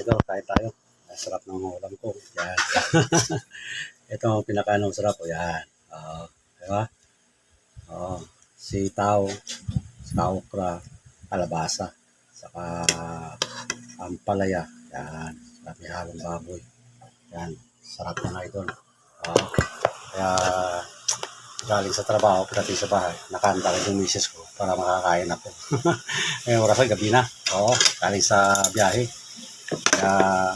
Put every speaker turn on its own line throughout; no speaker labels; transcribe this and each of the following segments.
idol, kain tayo. Ang sarap ng ulam ko. Yan. Ito ang pinakaanong sarap. Yan. Oo. di ba? Oo. Sitaw, sa okra, kalabasa, saka ampalaya. Yan. Sarap may halong baboy. Yan. Sarap na idol. Oo. Kaya galing sa trabaho, pagdating sa bahay, nakanta ko yung misis ko para makakain ako. Ngayon oras ay gabi na. Oo, galing sa biyahe. Kaya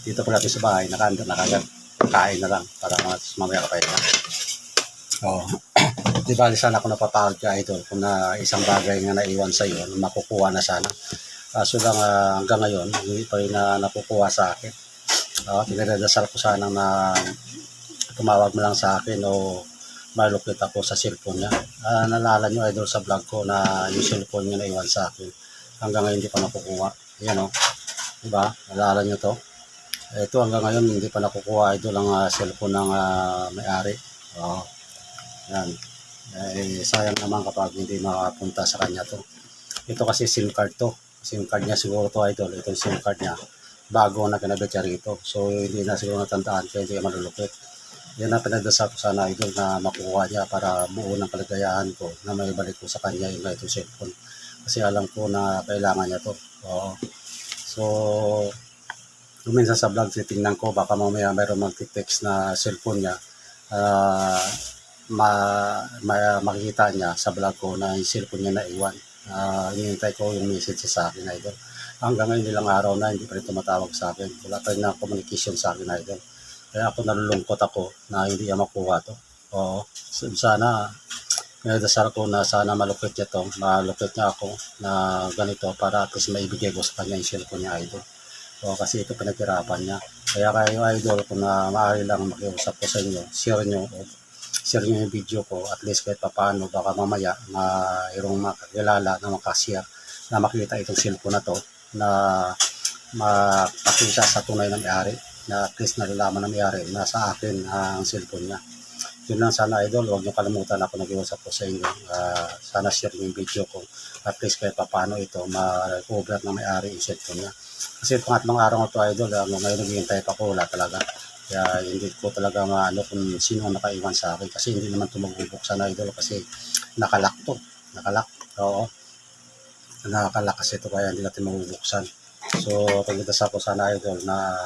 dito ko natin sa bahay, nakanda na kagad. Kain na lang para mas mamaya kapain na. Oo. Di ba sana ako napapagod ka idol kung na isang bagay nga naiwan sa iyo, makukuha na sana. Kaso lang ah, hanggang ngayon, hindi pa rin na nakukuha sa akin. Oo, pinagdadasal ko sana na tumawag mo lang sa akin o malupit ako sa cellphone niya. Ah, nalala nyo idol sa vlog ko na yung cellphone niya naiwan sa akin. Hanggang ngayon hindi pa nakukuha. Yan o. Diba? Nalala nyo to? Ito hanggang ngayon hindi pa nakukuha idol ang ah, cellphone ng ah, may-ari. Oo. Yan. Eh, sayang naman kapag hindi makapunta sa kanya to. Ito kasi SIM card to. SIM card niya siguro to idol. Ito yung SIM card niya. Bago na kinabit niya rito. So hindi na siguro natandaan kaya hindi malulupit. Yan ang pinagdasal ko sana idol na makuha niya para buo ng kaligayahan ko na may balik ko sa kanya yung itong cellphone. Kasi alam ko na kailangan niya to. Oo. So, minsan sa vlog titingnan ko, baka mamaya mayroon mag-text na cellphone niya. ah ma, ma, makikita niya sa vlog ko na yung cellphone niya naiwan. Uh, hinihintay ko yung message sa akin, idol. Hanggang ngayon ilang araw na, hindi pa rin tumatawag sa akin. Wala pa rin na communication sa akin, idol. Kaya ako nalulungkot ako na hindi niya makuha to. Oo. Sana, pinagdasal ko na sana malupit niya to. Malupit niya ako na ganito para at least maibigay ko sa kanya yung cellphone niya, idol. Oo, kasi ito pinaghirapan niya. Kaya kayo, idol, kung na maaari lang makiusap ko sa inyo, share nyo, o share nyo yung video ko, at least kahit papaano, baka mamaya, na mayroong makakilala na makashare, na makita itong cellphone na to, na mapakita sa tunay na may-ari na at least nalalaman ng may-ari na sa akin ang cellphone niya. Yun lang sana idol, huwag niyo kalimutan ako nag-iusap ko sa inyo. Ah, sana share yung video ko. At least kahit paano ito, ma-recover na may-ari yung cellphone niya. Kasi pangatlong araw ko to idol, ah, ngayon naghihintay pa ko, wala talaga. Kaya hindi ko talaga maano kung sino ang nakaiwan sa akin. Kasi hindi naman ito magbubuksan na idol kasi nakalak to. Nakalak. Oo. Nakalak kasi ito kaya hindi natin mabubuksan. So, pagdadas ako sana idol na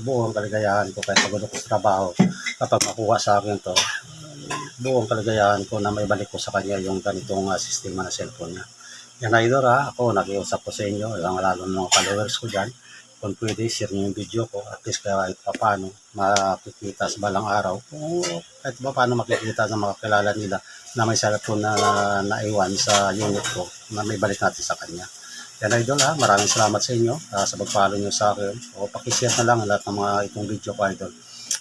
buong kaligayahan ko kahit pagod ako sa trabaho kapag makuha sa akin to buong kaligayahan ko na may balik ko sa kanya yung ganitong uh, sistema na cellphone niya. Yan idol ha, ako nag-iusap ko sa inyo, ang lalo ng mga followers ko dyan, kung pwede share niyo yung video ko at least kahit pa paano makikita sa balang araw kung kahit pa paano makikita sa mga kilala nila na may cellphone na, na naiwan sa unit ko na may balik natin sa kanya. Yan idol ha, maraming salamat sa inyo ah, sa pag-follow nyo sa akin. O pakishare na lang lahat ng mga itong video ko idol.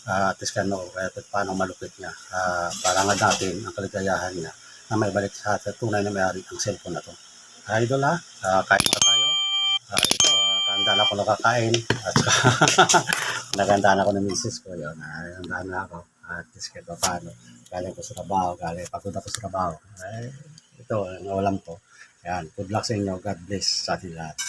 Ah, at least kano, kahit paano malupit niya. Ah, para nga natin ang kaligayahan niya na may balik sa atin tunay na may-ari ang cellphone na to. Ah, idol ha, ah, kain muna tayo. Ah, ito, ah, kanda na ako nakakain. At saka, naganda na ako ng misis ko. Yun, ah, naganda na ako. At least kahit paano. Galing ko sa trabaho, galing pagod ako sa trabaho. Eh, ito, nawalan ko. Yan, good luck sa inyo. God bless sa ating lahat.